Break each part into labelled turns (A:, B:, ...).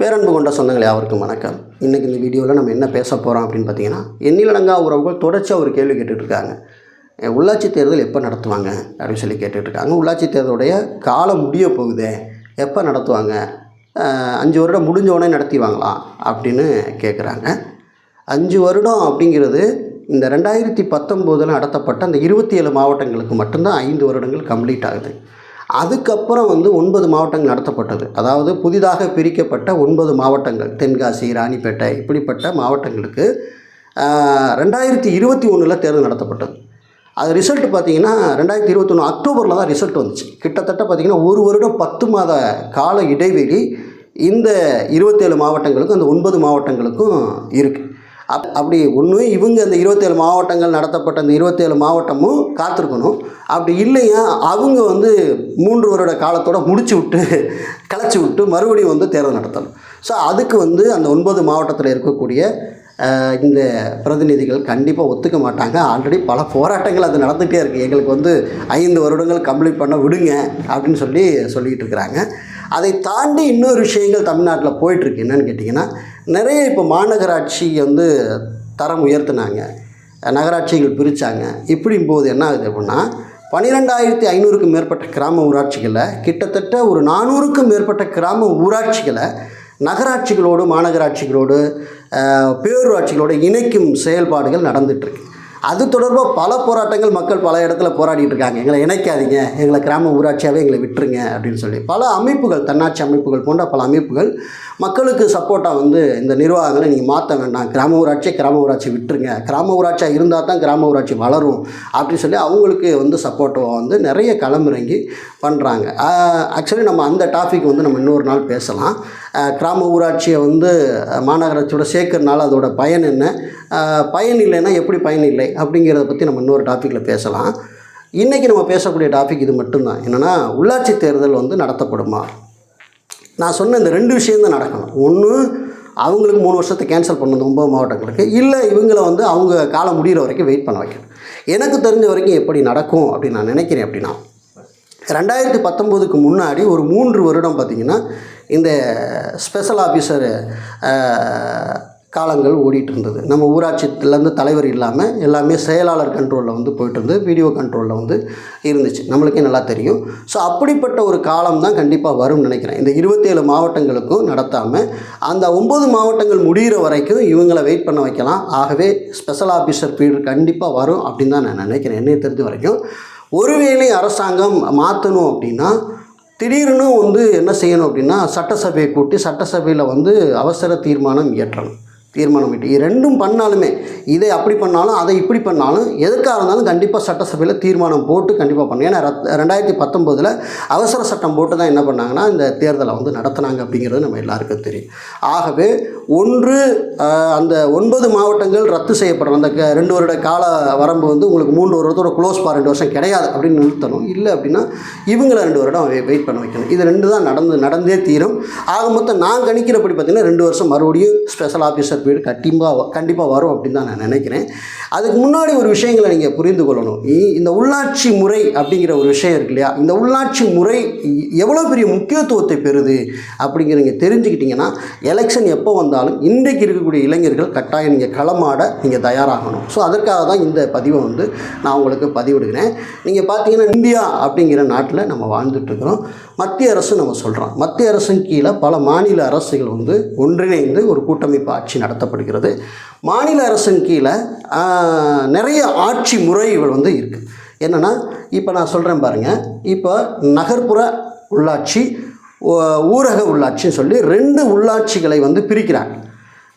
A: பேரன்பு கொண்ட சொந்தங்கள் யாருக்கும் வணக்கம். இன்றைக்கி இந்த வீடியோவில் நம்ம என்ன பேச போகிறோம் அப்படின்னு பார்த்தீங்கன்னா எண்ணிலடங்கா உறவுகள் தொடர்ச்சியாக ஒரு கேள்வி கேட்டுட்ருக்காங்க. உள்ளாட்சி தேர்தல் எப்போ நடத்துவாங்க அப்படின்னு சொல்லி கேட்டுட்ருக்காங்க. உள்ளாட்சி தேர்தலுடைய காலம் முடிய போகுதே எப்போ நடத்துவாங்க? அஞ்சு வருடம் முடிஞ்ச உடனே நடத்திடுவாங்களா அப்படின்னு கேட்குறாங்க அஞ்சு வருடம் அப்படிங்கிறது இந்த ரெண்டாயிரத்தி பத்தொம்போதில் நடத்தப்பட்ட அந்த இருபத்தி ஏழு மாவட்டங்களுக்கு மட்டும்தான் ஐந்து வருடங்கள் கம்ப்ளீட் ஆகுது. அதுக்கப்புறம் வந்து ஒன்பது மாவட்டங்கள் நடத்தப்பட்டது. அதாவது புதிதாக பிரிக்கப்பட்ட ஒன்பது மாவட்டங்கள். தென்காசி ராணிப்பேட்டை இப்படிப்பட்ட மாவட்டங்களுக்கு ரெண்டாயிரத்தி இருபத்தி ஒன்றில் தேர்தல் நடத்தப்பட்டது. அது ரிசல்ட் பார்த்தீங்கன்னா ரெண்டாயிரத்தி இருபத்தொன்று அக்டோபரில் தான் ரிசல்ட் வந்துச்சு. கிட்டத்தட்ட பார்த்தீங்கன்னா ஒரு வருடம் பத்து மாத கால இடைவெளி இந்த இருபத்தேழு மாவட்டங்களுக்கும் அந்த ஒன்பது மாவட்டங்களுக்கும் இருக்குது அப் அப்படி ஒன்று இவங்க அந்த இருபத்தேழு மாவட்டங்கள் நடத்தப்பட்ட அந்த இருபத்தேழு மாவட்டமும் காத்திருக்கணும். அப்படி இல்லையா அவங்க வந்து மூன்று வருட காலத்தோட முடிச்சு விட்டு கலைச்சி விட்டு மறுபடியும் வந்து தேர்தல் நடத்தணும். ஸோ அதுக்கு வந்து அந்த ஒன்பது மாவட்டத்தில் இருக்கக்கூடிய இந்த பிரதிநிதிகள் கண்டிப்பாக ஒத்துக்க மாட்டாங்க. ஆல்ரெடி பல போராட்டங்கள் அது நடந்துகிட்டே இருக்குது எங்களுக்கு வந்து ஐந்து வருடங்கள் கம்ப்ளீட் பண்ண விடுங்க அப்படின்னு சொல்லி சொல்லிக்கிட்டு இருக்கிறாங்க. அதை தாண்டி இன்னொரு விஷயங்கள் தமிழ்நாட்டில் போயிட்டுருக்கு என்னன்னு கேட்டிங்கன்னா நிறைய இப்போ மாநகராட்சி வந்து தரம் உயர்த்தினாங்க. நகராட்சிகள் பிரித்தாங்க இப்படியும் போது என்ன ஆகுது அப்படின்னா பன்னிரெண்டாயிரத்தி ஐநூறுக்கும் மேற்பட்ட கிராம ஊராட்சிகளில் கிட்டத்தட்ட ஒரு நானூறுக்கும் மேற்பட்ட கிராம ஊராட்சிகளை நகராட்சிகளோடு மாநகராட்சிகளோடு பேரூராட்சிகளோடு இணைக்கும் செயல்பாடுகள் நடந்துகிட்ருக்கு அது தொடர்பாக பல போராட்டங்கள் மக்கள் பல இடத்துல போராடிட்டு இருக்காங்க. எங்களை இணைக்காதீங்க. எங்களை கிராம ஊராட்சியாகவே எங்களை விட்டுருங்க அப்படின்னு சொல்லி. பல அமைப்புகள் தன்னாட்சி அமைப்புகள் போன்ற பல அமைப்புகள் மக்களுக்கு சப்போர்ட்டாக வந்து இந்த நிர்வாகங்களை நீங்கள் மாற்ற வேண்டாம். கிராம ஊராட்சியை கிராம ஊராட்சி விட்டுருங்க. கிராம ஊராட்சியாக இருந்தால் தான் கிராம ஊராட்சி வளரும் அப்படின்னு சொல்லி அவங்களுக்கு வந்து சப்போர்ட்டாக வந்து நிறைய களமிறங்கி பண்ணுறாங்க ஆக்சுவலி நம்ம அந்த டாபிக் வந்து நம்ம இன்னொரு நாள் பேசலாம். கிராம ஊராட்சியை வந்து மாநகராட்சியோட சேர்க்கறனால அதோட பயன் என்ன? பயன் இல்லைன்னா எப்படி பயன் இல்லை? அப்படிங்கிறத பற்றி நம்ம இன்னொரு டாப்பிக்கில் பேசலாம். இன்றைக்கி நம்ம பேசக்கூடிய டாபிக் இது மட்டும்தான். என்னென்னா உள்ளாட்சி தேர்தல் வந்து நடத்தப்படுமா? நான் சொன்ன இந்த ரெண்டு விஷயந்தான் நடக்கணும். ஒன்று அவங்களுக்கு மூணு வருஷத்தை கேன்சல் பண்ணது இந்த ஒம்பது மாவட்டங்களுக்கு. இல்லை இவங்கள வந்து அவங்க காலம் முடிகிற வரைக்கும் வெயிட் பண்ண வைக்கணும். எனக்கு தெரிஞ்ச வரைக்கும் எப்படி நடக்கும் அப்படின்னு நான் நினைக்கிறேன் அப்படின்னா ரெண்டாயிரத்தி பத்தொம்போதுக்கு முன்னாடி ஒரு மூன்று வருடம் பார்த்திங்கன்னா இந்த ஸ்பெஷல் ஆஃபீஸர் காலங்கள் ஓடிட்டு இருந்தது நம்ம ஊராட்சியிலேருந்து தலைவர் இல்லாமல் எல்லாமே செயலாளர் கண்ட்ரோலில் வந்து போயிட்டு இருந்து வீடியோ கண்ட்ரோலில் வந்து இருந்துச்சு. நம்மளுக்கே நல்லா தெரியும். ஸோ அப்படிப்பட்ட ஒரு காலம் தான் கண்டிப்பாக வரும்னு நினைக்கிறேன். இந்த இருபத்தேழு மாவட்டங்களுக்கும் நடத்தாமல் அந்த ஒம்பது மாவட்டங்கள் முடிகிற வரைக்கும் இவங்களை வெயிட் பண்ண வைக்கலாம். ஆகவே ஸ்பெஷல் ஆஃபீஸர் பீரியட் கண்டிப்பாக வரும் அப்படின்னு தான் நான் நினைக்கிறேன். என்னைய தெரிஞ்ச வரைக்கும். ஒருவேளை அரசாங்கம் மாற்றணும் அப்படின்னா திடீர்னு வந்து என்ன செய்யணும் அப்படின்னா சட்டசபையை கூட்டி சட்டசபையில் வந்து அவசர தீர்மானம் இயற்றணும். தீர்மானம் இட்டு. ரெண்டும் பண்ணாலுமே இதை அப்படி பண்ணாலும் அதை இப்படி பண்ணாலும் எதுக்காக இருந்தாலும் கண்டிப்பாக சட்டசபையில் தீர்மானம் போட்டு கண்டிப்பாக பண்ணணும். ஏன்னா ரத் ரெண்டாயிரத்தி பத்தொம்போதில் அவசர சட்டம் போட்டு தான் என்ன பண்ணாங்கன்னா இந்த தேர்தலை வந்து நடத்துனாங்க அப்படிங்கிறது நம்ம எல்லாருக்கும் தெரியும். ஆகவே ஒன்று அந்த ஒன்பது மாவட்டங்கள் ரத்து செய்யப்படணும் அந்த க- ரெண்டு வருட கால வரம்பு வந்து உங்களுக்கு மூன்று வருடத்தோட க்ளோஸ் பா ரெண்டு வருஷம் கிடையாது அப்படின்னு நிறுத்தணும். இல்லை அப்படின்னா இவங்களை ரெண்டு வருடம் வெயிட் பண்ண வைக்கணும். இது ரெண்டு தான் நடந்து நடந்தே தீரும். ஆக மொத்தம் நான் கணிக்கிறபடி பார்த்திங்கன்னா ரெண்டு வருஷம் மறுபடியும் ஸ்பெஷல் ஆஃபீஸர் பீரியட் கண்டிப்பாக கண்டிப்பாக வரும் அப்படின்னு தான் நான் நினைக்கிறேன். அதுக்கு முன்னாடி ஒரு விஷயங்களை நீங்கள் புரிந்து கொள்ளணும். இந்த உள்ளாட்சி முறை அப்படிங்கிற ஒரு விஷயம் இருக்கு இல்லையா? இந்த உள்ளாட்சி முறை எவ்வளோ பெரிய முக்கியத்துவத்தை பெறுது அப்படிங்கிற நீங்கள் எலெக்ஷன் எப்போ இருந்தாலும் இன்றைக்கு இருக்கக்கூடிய இளைஞர்கள் கட்டாயம் நீங்கள் களமாட நீங்கள் தயாராகணும். ஸோ அதற்காக தான் இந்த பதிவை வந்து நான் உங்களுக்கு பதிவிடுகிறேன். நீங்கள் பார்த்தீங்கன்னா இந்தியா அப்படிங்கிற நாட்டில் நம்ம வாழ்ந்துட்டுருக்குறோம் மத்திய அரசு நம்ம சொல்கிறோம் மத்திய அரசின் கீழே பல மாநில அரசுகள் வந்து ஒன்றிணைந்து ஒரு கூட்டமைப்பு ஆட்சி நடத்தப்படுகிறது. மாநில அரசின் கீழே நிறைய ஆட்சி முறைகள் வந்து இருக்குது என்னென்னா இப்போ நான் சொல்கிறேன் பாருங்கள் இப்போ நகர்ப்புற உள்ளாட்சி ஊரக உள்ளாட்சின்னு சொல்லி ரெண்டு உள்ளாட்சிகளை வந்து பிரிக்கிறாங்க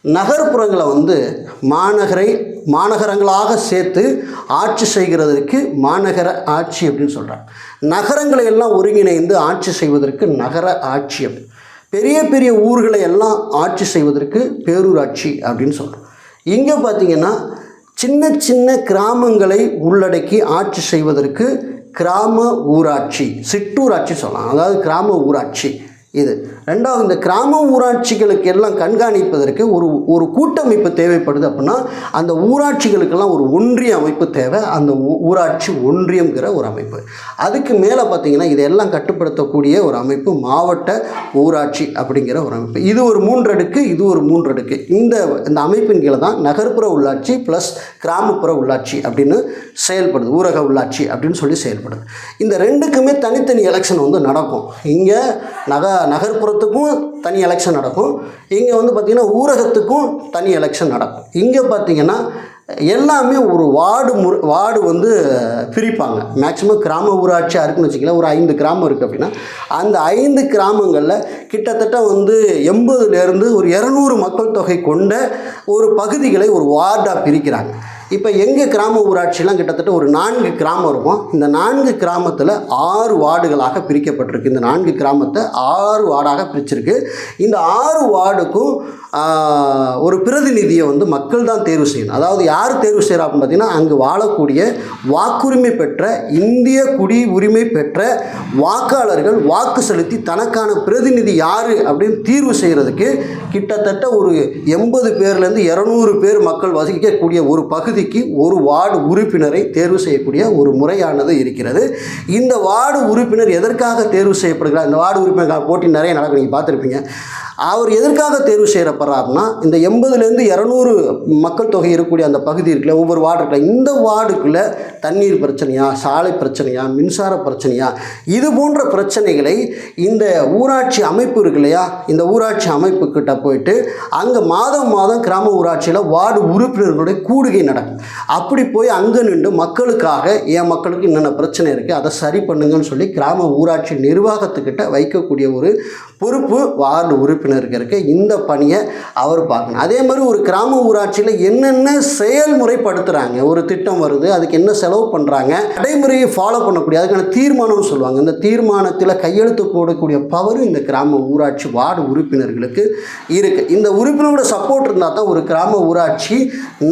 A: நகர்ப்புறங்களை வந்து மாநகரை மாநகரங்களாக சேர்த்து ஆட்சி செய்கிறதற்கு மாநகர ஆட்சி அப்படின்னு சொல்கிறாங்க நகரங்களை எல்லாம் ஒருங்கிணைந்து ஆட்சி செய்வதற்கு நகர ஆட்சி அப்படி. பெரிய பெரிய ஊர்களை எல்லாம் ஆட்சி செய்வதற்கு பேரூராட்சி அப்படின்னு சொல்கிறோம் இங்கே பார்த்தீங்கன்னா சின்ன சின்ன கிராமங்களை உள்ளடக்கி ஆட்சி செய்வதற்கு கிராம ஊராட்சி சிற்றூராட்சி சொல்லலாம். அதாவது கிராம ஊராட்சி. இது. ரெண்டாவது இந்த கிராம ஊராட்சிகளுக்கு எல்லாம் கண்காணிப்பதற்கு ஒரு ஒரு கூட்டமைப்பு தேவைப்படுது அப்படின்னா அந்த ஊராட்சிகளுக்கெல்லாம் ஒரு ஒன்றிய அமைப்பு தேவை. அந்த ஊ- ஊராட்சி ஒன்றியங்கிற ஒரு அமைப்பு. அதுக்கு மேலே பார்த்தீங்கன்னா இதெல்லாம் கட்டுப்படுத்தக்கூடிய ஒரு அமைப்பு மாவட்ட ஊராட்சி அப்படிங்கிற ஒரு அமைப்பு. இது ஒரு மூன்றடுக்கு இது ஒரு மூன்றடுக்கு. இந்த இந்த அமைப்பின் கீழே தான் நகர்ப்புற உள்ளாட்சி ப்ளஸ் கிராமப்புற உள்ளாட்சி அப்படின்னு செயல்படுது. ஊரக உள்ளாட்சி அப்படின்னு சொல்லி செயல்படுது. இந்த ரெண்டுக்குமே தனித்தனி எலெக்ஷன் வந்து நடக்கும். இங்கே நக நகர்ப்புறத்துக்கும் தனி எலெக்ஷன் நடக்கும். இங்கே வந்து பார்த்திங்கன்னா ஊரகத்துக்கும் தனி எலெக்ஷன் நடக்கும். இங்கே பார்த்தீங்கன்னா எல்லாமே ஒரு வார்டு முறை வார்டு வந்து பிரிப்பாங்க. மேக்ஸிமம் கிராம ஊராட்சியாக இருக்குன்னு வச்சுக்கலாம் ஒரு ஐந்து கிராமம் இருக்குது அப்படின்னா அந்த ஐந்து கிராமங்களில் கிட்டத்தட்ட வந்து எண்பதுலேருந்து ஒரு இரநூறு மக்கள் தொகை கொண்ட ஒரு பகுதிகளை ஒரு வார்டாக பிரிக்கிறாங்க. இப்போ எங்கள் கிராம ஊராட்சியெலாம் கிட்டத்தட்ட ஒரு நான்கு கிராமம் இருக்கும். இந்த நான்கு கிராமத்தில் ஆறு வார்டுகளாக பிரிக்கப்பட்டிருக்கு. இந்த நான்கு கிராமத்தை ஆறு வார்டாக பிரிச்சிருக்கு. இந்த ஆறு வார்டுக்கும் ஒரு பிரதிநிதியை வந்து மக்கள் தான் தேர்வு செய்யணும். அதாவது யார் தேர்வு செய்கிறா அப்படின்னு பார்த்தீங்கன்னா அங்கு வாழக்கூடிய வாக்குரிமை பெற்ற இந்திய குடி உரிமை பெற்ற வாக்காளர்கள் வாக்கு செலுத்தி தனக்கான பிரதிநிதி யார் அப்படின்னு தீர்வு செய்கிறதுக்கு கிட்டத்தட்ட ஒரு எண்பது பேர்லேருந்து இரநூறு பேர் மக்கள் வசிக்கக்கூடிய ஒரு பகுதிக்கு ஒரு வார்டு உறுப்பினரை தேர்வு செய்யக்கூடிய ஒரு முறையானது இருக்கிறது. இந்த வார்டு உறுப்பினர் எதற்காக தேர்வு செய்யப்படுகிறார்? இந்த வார்டு உறுப்பினர் போட்டி நிறைய நடக்கும் நீங்கள் பார்த்துருப்பீங்க. அவர் எதற்காக தேர்வு செய்யப்படுறாருன்னா இந்த எண்பதுலேருந்து இரநூறு மக்கள் தொகை இருக்கக்கூடிய அந்த பகுதி இருக்குல்ல ஒவ்வொரு வார்டு இருக்குல்ல இந்த வார்டுக்குள்ளே தண்ணீர் பிரச்சனையா சாலை பிரச்சனையா மின்சார பிரச்சனையா இது போன்ற பிரச்சனைகளை இந்த ஊராட்சி அமைப்பு இருக்கு இல்லையா இந்த ஊராட்சி அமைப்புக்கிட்ட போயிட்டு அங்கே மாதம் மாதம் கிராம ஊராட்சியில் வார்டு உறுப்பினர்களுடைய கூடுகை நடக்கும். அப்படி போய் அங்கே நின்று மக்களுக்காக என் மக்களுக்கு என்னென்ன பிரச்சனை இருக்குது அதை சரி பண்ணுங்கன்னு சொல்லி கிராம ஊராட்சி நிர்வாகத்துக்கிட்ட வைக்கக்கூடிய ஒரு பொறுப்பு வார்டு உறுப்பினருக்கு இருக்கு இந்த பணியை அவர் பார்க்கணும். அதே மாதிரி ஒரு கிராம ஊராட்சியில் என்னென்ன செயல்முறைப்படுத்துகிறாங்க ஒரு திட்டம் வருது அதுக்கு என்ன செலவு பண்ணுறாங்க நடைமுறையை ஃபாலோ பண்ணக்கூடிய அதுக்கான தீர்மானம்னு சொல்லுவாங்க. இந்த தீர்மானத்தில் கையெழுத்து போடக்கூடிய பவர் இந்த கிராம ஊராட்சி வார்டு உறுப்பினர்களுக்கு இருக்குது இந்த உறுப்பினரோட சப்போர்ட் இருந்தால் தான் ஒரு கிராம ஊராட்சி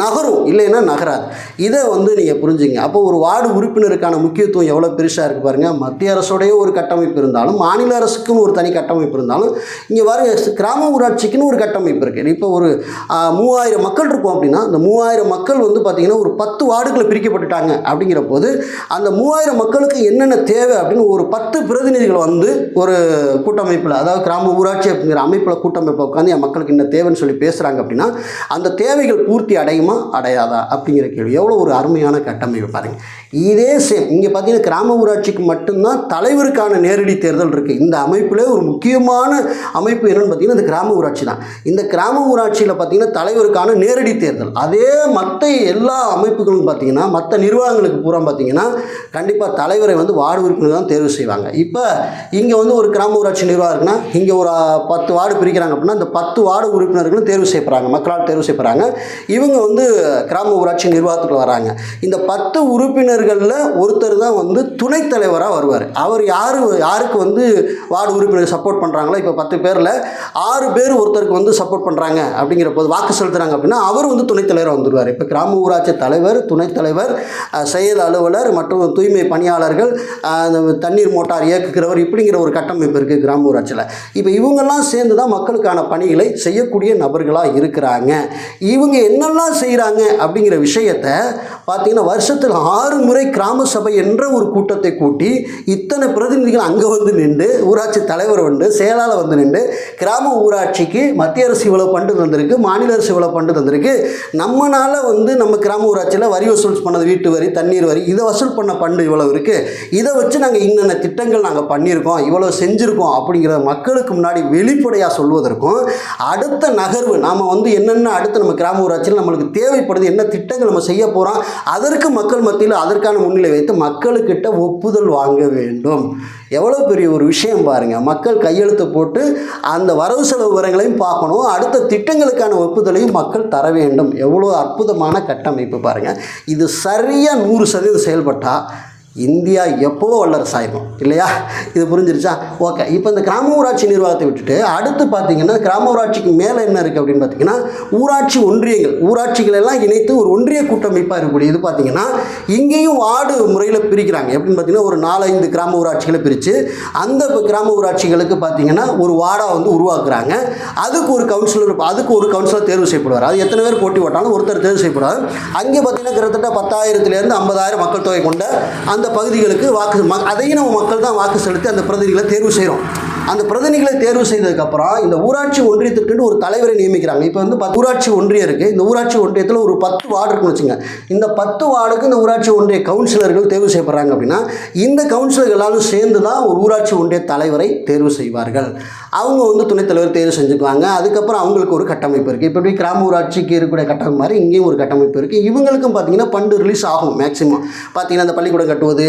A: நகரும் இல்லைன்னா நகராது. இதை வந்து நீங்கள் புரிஞ்சுங்க. அப்போ ஒரு வார்டு உறுப்பினருக்கான முக்கியத்துவம் எவ்வளோ பெருசாக இருக்குது பாருங்கள் மத்திய அரசோடைய ஒரு கட்டமைப்பு இருந்தாலும் மாநில அரசுக்குன்னு ஒரு தனி கட்டமைப்பு இருந்தாலும் இங்கே வர கிராம ஊராட்சிக்குன்னு ஒரு கட்டமைப்பு இருக்குது இப்போ ஒரு மூவாயிரம் மக்கள் இருக்கும் அப்படின்னா அந்த மூவாயிரம் மக்கள் வந்து பார்த்திங்கன்னா ஒரு பத்து வார்டுகளை பிரிக்கப்பட்டுட்டாங்க அப்படிங்கிற போது அந்த மூவாயிரம் மக்களுக்கு என்னென்ன தேவை அப்படின்னு ஒரு பத்து பிரதிநிதிகள் வந்து ஒரு கூட்டமைப்பில் அதாவது கிராம ஊராட்சி அப்படிங்கிற அமைப்பில் கூட்டமைப்பில் உட்காந்து என் மக்களுக்கு என்ன தேவைன்னு சொல்லி பேசுகிறாங்க அப்படின்னா அந்த தேவைகள் பூர்த்தி அடையுமா அடையாதா அப்படிங்கிற கேள்வி. எவ்வளோ ஒரு அருமையான கட்டமைப்பு பாருங்கள் இதே சேம் இங்கே பார்த்தீங்கன்னா கிராம ஊராட்சிக்கு மட்டும்தான் தலைவருக்கான நேரடி தேர்தல் இருக்குது இந்த அமைப்பில் ஒரு முக்கியமான அமைப்பு என்னென்னு பார்த்தீங்கன்னா இந்த கிராம ஊராட்சி தான். இந்த கிராம ஊராட்சியில் பார்த்தீங்கன்னா தலைவருக்கான நேரடி தேர்தல். அதே மற்ற எல்லா அமைப்புகளும் பார்த்தீங்கன்னா மற்ற நிர்வாகங்களுக்கு பூரா பார்த்தீங்கன்னா கண்டிப்பாக தலைவரை வந்து வார்டு உறுப்பினர் தான் தேர்வு செய்வாங்க. இப்போ இங்கே வந்து ஒரு கிராம ஊராட்சி நிர்வாகம் இருக்குன்னா இங்கே ஒரு பத்து வார்டு பிரிக்கிறாங்க அப்படின்னா இந்த பத்து வார்டு உறுப்பினர்களும் தேர்வு செய்யப்படுறாங்க. மக்களால் தேர்வு செய்யப்படுறாங்க. இவங்க வந்து கிராம ஊராட்சி நிர்வாகத்துக்கு வராங்க. இந்த பத்து உறுப்பினர் உறுப்பினர்களில் ஒருத்தர் தான் வந்து துணைத் தலைவராக வருவார். அவர் யார் யாருக்கு வந்து வார்டு உறுப்பினர் சப்போர்ட் பண்ணுறாங்களோ இப்போ பத்து பேரில் ஆறு பேர் ஒருத்தருக்கு வந்து சப்போர்ட் பண்ணுறாங்க அப்படிங்கிற போது வாக்கு செலுத்துறாங்க அப்படின்னா அவர் வந்து துணைத் தலைவராக வந்துடுவார் இப்போ கிராம ஊராட்சி தலைவர் துணைத் தலைவர் செயல் அலுவலர் மற்றும் தூய்மை பணியாளர்கள் தண்ணீர் மோட்டார் இயக்குகிறவர் இப்படிங்கிற ஒரு கட்டமைப்பு இருக்குது கிராம ஊராட்சியில். இப்போ இவங்கெல்லாம் சேர்ந்து தான் மக்களுக்கான பணிகளை செய்யக்கூடிய நபர்களாக இருக்கிறாங்க. இவங்க என்னெல்லாம் செய்கிறாங்க அப்படிங்கிற விஷயத்தை பார்த்தீங்கன்னா வருஷத்தில் ஆறு முறை கிராம சபை என்ற ஒரு கூட்டத்தை கூட்டி இத்தனை பிரதிநிதிகள் அங்கே வந்து நின்று ஊராட்சி தலைவர் வந்து செயலாளர் வந்து நின்று கிராம ஊராட்சிக்கு மத்திய அரசு இவ்வளோ பண்டு தந்திருக்கு மாநில அரசு இவ்வளோ பண்டு தந்திருக்கு நம்மனால் வந்து நம்ம கிராம ஊராட்சியில் வரி வசூல் பண்ணது வீட்டு வரி தண்ணீர் வரி இதை வசூல் பண்ண பண்டு இவ்வளோ இருக்குது இதை வச்சு நாங்கள் இன்னென்ன திட்டங்கள் நாங்கள் பண்ணியிருக்கோம் இவ்வளோ செஞ்சுருக்கோம் அப்படிங்கிறத மக்களுக்கு முன்னாடி வெளிப்படையாக சொல்வதற்கும் அடுத்த நகர்வு நாம் வந்து என்னென்ன அடுத்து நம்ம கிராம ஊராட்சியில் நம்மளுக்கு தேவைப்படுது என்ன திட்டங்கள் நம்ம செய்ய போகிறோம் அதற்கு மக்கள் மத்தியில் அதற்கான முன்னிலை வைத்து மக்களுக்கிட்ட ஒப்புதல் வாங்க வேண்டும். எவ்வளோ பெரிய ஒரு விஷயம் பாருங்கள் மக்கள் கையெழுத்து போட்டு அந்த வரவு செலவு விவரங்களையும் பார்க்கணும். அடுத்த திட்டங்களுக்கான ஒப்புதலையும் மக்கள் தர வேண்டும். எவ்வளோ அற்புதமான கட்டமைப்பு பாருங்கள் இது சரியாக நூறு சதவீதம் செயல்பட்டால் இந்தியா எப்போவோ வல்லரசாயிருக்கும் இல்லையா? இது புரிஞ்சிருச்சா? ஓகே இப்போ இந்த கிராம ஊராட்சி நிர்வாகத்தை விட்டுட்டு அடுத்து பார்த்தீங்கன்னா கிராம ஊராட்சிக்கு மேலே என்ன இருக்குது அப்படின்னு பார்த்தீங்கன்னா ஊராட்சி ஒன்றியங்கள் ஊராட்சிகள் எல்லாம் இணைத்து ஒரு ஒன்றிய கூட்டமைப்பாக இருக்கக்கூடிய இது பார்த்தீங்கன்னா இங்கேயும் வார்டு முறையில் பிரிக்கிறாங்க. எப்படின்னு பார்த்தீங்கன்னா ஒரு நாலஞ்சு கிராம ஊராட்சிகளை பிரித்து அந்த கிராம ஊராட்சிகளுக்கு பார்த்தீங்கன்னா ஒரு வார்டாக வந்து உருவாக்குறாங்க. அதுக்கு ஒரு கவுன்சிலர் அதுக்கு ஒரு கவுன்சிலர் தேர்வு செய்யப்படுவார். அது எத்தனை பேர் போட்டி போட்டாலும் ஒருத்தர் தேர்வு செய்யப்படுவார். அங்கே பார்த்தீங்கன்னா கிட்டத்தட்ட பத்தாயிரத்துலேருந்து ஐம்பதாயிரம் மக்கள் தொகை கொண்ட அந்த பகுதிகளுக்கு வாக்கு ம- அதையும் நம்ம மக்கள் தான் வாக்கு செலுத்தி அந்த பிரதிநிதிகளை தேர்வு செய்கிறோம் அந்த பிரதிநிதிகளை தேர்வு செய்ததுக்கப்புறம் இந்த ஊராட்சி ஒன்றியத்திற்குன்னு ஒரு தலைவரை நியமிக்கிறாங்க. இப்போ வந்து பத்து ஊராட்சி ஒன்றியம் இருக்குது இந்த ஊராட்சி ஒன்றியத்தில் ஒரு பத்து வார்டு இருக்குன்னு வச்சுங்க. இந்த பத்து வார்டுக்கு இந்த ஊராட்சி ஒன்றிய கவுன்சிலர்கள் தேர்வு செய்யப்படுறாங்க அப்படின்னா இந்த கவுன்சிலர்கள் எல்லாரும் சேர்ந்து தான் ஒரு ஊராட்சி ஒன்றிய தலைவரை தேர்வு செய்வார்கள். அவங்க வந்து துணைத்தலைவர் தேர்வு செஞ்சுக்குவாங்க. அதுக்கப்புறம் அவங்களுக்கு ஒரு கட்டமைப்பு இருக்குது இப்போ எப்படி கிராம ஊராட்சிக்கு இருக்கக்கூடிய கட்டமைப்பு மாதிரி இங்கேயும் ஒரு கட்டமைப்பு இருக்குது இவங்களுக்கும் பார்த்தீங்கன்னா பண்டு ரிலீஸ் ஆகும் மேக்ஸிமம் பார்த்தீங்கன்னா இந்த பள்ளிக்கூடம் கட்டுவது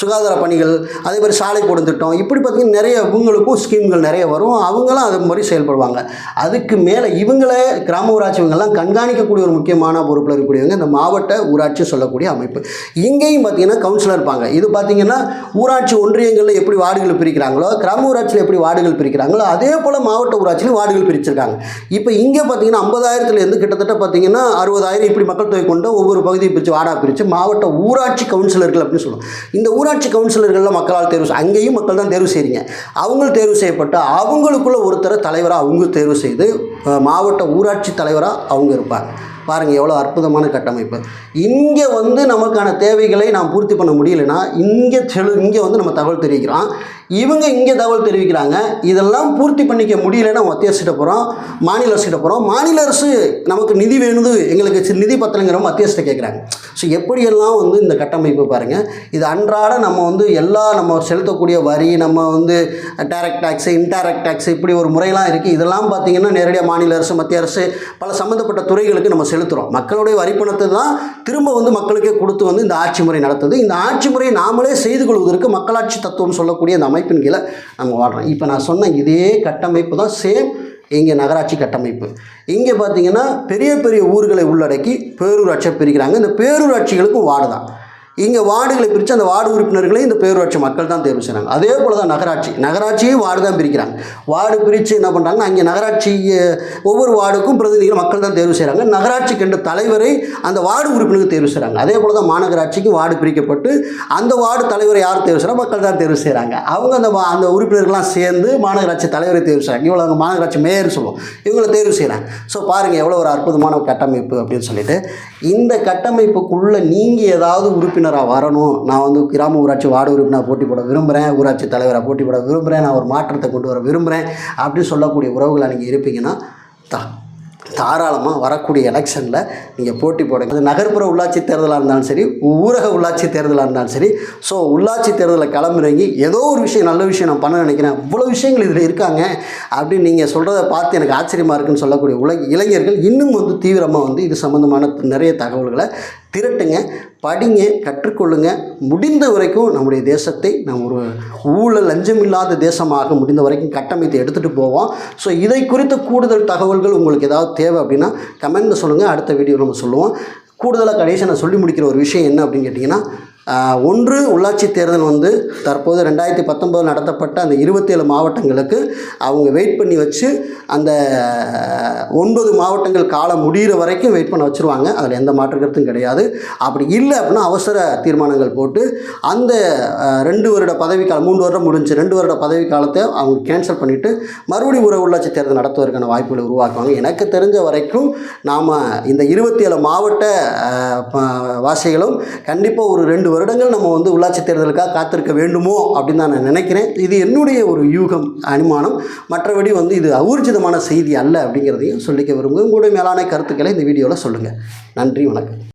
A: சுகாதார பணிகள் அதே மாதிரி சாலை போடும் திட்டம். இப்படி பார்த்தீங்கன்னா நிறைய இவங்களுக்கும் ஸ்கீம்கள் நிறைய வரும். அவங்களும் அது மாதிரி செயல்படுவாங்க. அதுக்கு மேலே இவங்களே கிராம ஊராட்சி இவங்கெல்லாம் கண்காணிக்கக்கூடிய ஒரு முக்கியமான பொறுப்பில் இருக்கக்கூடியவங்க இந்த மாவட்ட ஊராட்சி சொல்லக்கூடிய அமைப்பு. இங்கேயும் பார்த்தீங்கன்னா கவுன்சிலர் இருப்பாங்க. இது பார்த்தீங்கன்னா ஊராட்சி ஒன்றியங்களில் எப்படி வார்டுகள் பிரிக்கிறாங்களோ கிராம ஊராட்சியில் எப்படி வார்டுகள் பிரிக்கிறாங்களோ? அதே போல் மாவட்ட ஊராட்சியிலும் வார்டுகள் பிரிச்சிருக்காங்க. இப்போ இங்கே பார்த்தீங்கன்னா ஐம்பதாயிரத்துலேருந்து கிட்டத்தட்ட பார்த்தீங்கன்னா அறுபதாயிரம் இப்படி மக்கள் தொகை கொண்ட ஒவ்வொரு பகுதியை பிரித்து வார்டாக பிரித்து மாவட்ட ஊராட்சி கவுன்சிலர்கள் அப்படின்னு சொல்லுவோம். இந்த ஊராட்சி கவுன்சிலர்களில் மக்களால் தேர்வு அங்கேயும் மக்கள் தான் தேர்வு செய்கிறீங்க அவங்களும் தேர்வு செய்யப்பட்டு அவங்களுக்குள்ள ஒருத்தரை தலைவராக அவங்க தேர்வு செய்து மாவட்ட ஊராட்சி தலைவராக அவங்க இருப்பாங்க. பாருங்கள் எவ்வளோ அற்புதமான கட்டமைப்பு. இங்கே வந்து நமக்கான தேவைகளை நாம் பூர்த்தி பண்ண முடியலன்னா இங்கே செலு இங்கே வந்து நம்ம தகவல் தெரிவிக்கிறோம். இவங்க இங்கே தகவல் தெரிவிக்கிறாங்க. இதெல்லாம் பூர்த்தி பண்ணிக்க முடியலன்னா மத்திய அரசிட்ட போகிறோம் மாநில அரசிட்ட போகிறோம் மாநில அரசு நமக்கு நிதி வேணுது. எங்களுக்கு சி- நிதி பத்தலைங்கிற மத்திய அரசிட்ட கேட்குறாங்க. ஸோ எப்படியெல்லாம் வந்து இந்த கட்டமைப்பு பாருங்கள் இது அன்றாட நம்ம வந்து எல்லா நம்ம செலுத்தக்கூடிய வரி நம்ம வந்து டைரக்ட் டேக்ஸு இன்டைரக்ட் டேக்ஸ் இப்படி ஒரு முறையெல்லாம் இருக்குது இதெல்லாம் பார்த்திங்கன்னா நேரடியாக மாநில அரசு மத்திய அரசு பல சம்மந்தப்பட்ட துறைகளுக்கு நம்ம செலுத்துகிறோம் மக்களுடைய வரிப்பணத்தை தான் திரும்ப வந்து மக்களுக்கே கொடுத்து வந்து இந்த ஆட்சி முறை நடத்துது. இந்த ஆட்சி முறையை நாமளே செய்து கொள்வதற்கு மக்களாட்சி தத்துவம் சொல்லக்கூடிய அந்த அமைப்பின் கீழே நம்ம வாழ்கிறோம் இப்போ நான் சொன்ன இதே கட்டமைப்பு தான் சேம் இங்கே நகராட்சி கட்டமைப்பு. இங்கே பார்த்தீங்கன்னா பெரிய பெரிய ஊர்களை உள்ளடக்கி பேரூராட்சியை பிரிக்கிறாங்க. இந்த பேரூராட்சிகளுக்கும் வார்டு தான். இங்கே வார்டுகளை பிரித்து அந்த வார்டு உறுப்பினர்களை இந்த பேரூராட்சி மக்கள் தான் தேர்வு செய்கிறாங்க அதே போல் தான் நகராட்சி. நகராட்சியும் வார்டு தான் பிரிக்கிறாங்க. வார்டு பிரித்து என்ன பண்ணுறாங்கன்னா அங்கே நகராட்சி ஒவ்வொரு வார்டுக்கும் பிரதிநிதிகள் மக்கள் தான் தேர்வு செய்கிறாங்க நகராட்சி கண்ட தலைவரை அந்த வார்டு உறுப்பினருக்கு தேர்வு செய்கிறாங்க அதே போல் தான் மாநகராட்சிக்கு வார்டு பிரிக்கப்பட்டு அந்த வார்டு தலைவரை யார் தேர்வு செய்கிறாங்க மக்கள் தான் தேர்வு செய்கிறாங்க அவங்க அந்த வா- அந்த உறுப்பினர்கள்லாம் சேர்ந்து மாநகராட்சி தலைவரை தேர்வு செய்கிறாங்க இவ்வளோ அவங்க மாநகராட்சி மேயர் சொல்லுவோம். இவங்களை தேர்வு செய்கிறாங்க ஸோ பாருங்கள் எவ்வளோ ஒரு அற்புதமான கட்டமைப்பு அப்படின்னு சொல்லிட்டு இந்த கட்டமைப்புக்குள்ளே நீங்கள் ஏதாவது உறுப்பினராக வரணும். நான் வந்து கிராம ஊராட்சி வார்டு உறுப்பினர் போட்டி போட விரும்புகிறேன் ஊராட்சி தலைவராக போட்டி போட விரும்புகிறேன் நான் ஒரு மாற்றத்தை கொண்டு வர விரும்புகிறேன் அப்படின்னு சொல்லக்கூடிய உறவுகளை நீங்கள் இருப்பீங்கன்னா தான் தாராளமாக வரக்கூடிய எலெக்ஷனில் நீங்கள் போட்டி போடுங்க. அது நகர்ப்புற உள்ளாட்சி தேர்தலாக இருந்தாலும் சரி ஊரக உள்ளாட்சி தேர்தலாக இருந்தாலும் சரி ஸோ உள்ளாட்சி தேர்தலில் களமிறங்கி ஏதோ ஒரு விஷயம் நல்ல விஷயம் நான் பண்ண நினைக்கிறேன். இவ்வளோ விஷயங்கள் இதில் இருக்காங்க அப்படின்னு நீங்கள் சொல்கிறத பார்த்து எனக்கு ஆச்சரியமாக இருக்குன்னு சொல்லக்கூடிய உலக இளைஞர்கள் இன்னும் வந்து தீவிரமாக வந்து இது சம்மந்தமான நிறைய தகவல்களை திரட்டுங்க படிங்க கற்றுக்கொள்ளுங்க. முடிந்த வரைக்கும் நம்முடைய தேசத்தை நம்ம ஒரு ஊழல் லஞ்சமில்லாத தேசமாக முடிந்த வரைக்கும் கட்டமைத்து எடுத்துகிட்டு போவோம். ஸோ இதை குறித்த கூடுதல் தகவல்கள் உங்களுக்கு ஏதாவது தேவை அப்படின்னா கமெண்ட்டில் சொல்லுங்கள் அடுத்த வீடியோ நம்ம சொல்லுவோம். கூடுதலாக கடைசி நான் சொல்லி முடிக்கிற ஒரு விஷயம் என்ன அப்படின்னு கேட்டிங்கன்னா ஒன்று உள்ளாட்சி தேர்தல் வந்து தற்போது ரெண்டாயிரத்தி பத்தொம்போது நடத்தப்பட்ட அந்த இருபத்தேழு மாவட்டங்களுக்கு அவங்க வெயிட் பண்ணி வச்சு அந்த ஒன்பது மாவட்டங்கள் காலம் முடிகிற வரைக்கும் வெயிட் பண்ண வச்சுருவாங்க. அதில் எந்த மாற்று கருத்தும் கிடையாது. அப்படி இல்லை அப்படின்னா அவசர தீர்மானங்கள் போட்டு அந்த ரெண்டு வருட பதவிக்காலம் மூன்று வருடம் முடிஞ்சு ரெண்டு வருட பதவி காலத்தை அவங்க கேன்சல் பண்ணிவிட்டு மறுபடியும் ஒரு உள்ளாட்சி தேர்தல் நடத்துவதற்கான வாய்ப்புகளை உருவாக்குவாங்க. எனக்கு தெரிஞ்ச வரைக்கும் நாம் இந்த இருபத்தி ஏழு மாவட்ட வாசிகளும் கண்டிப்பாக ஒரு ரெண்டு வருடங்கள் நம்ம வந்து உள்ளாட்சி தேர்தலுக்காக காத்திருக்க வேண்டுமோ அப்படின்னு தான் நான் நினைக்கிறேன். இது என்னுடைய ஒரு யூகம் அனுமானம். மற்றபடி வந்து இது ஊர்ஜிதமான செய்தி அல்ல அப்படிங்கிறதையும் சொல்லிக்க விரும்புகிறேன். உங்களுடைய மேலான கருத்துக்களை இந்த வீடியோவில் சொல்லுங்கள் நன்றி வணக்கம்.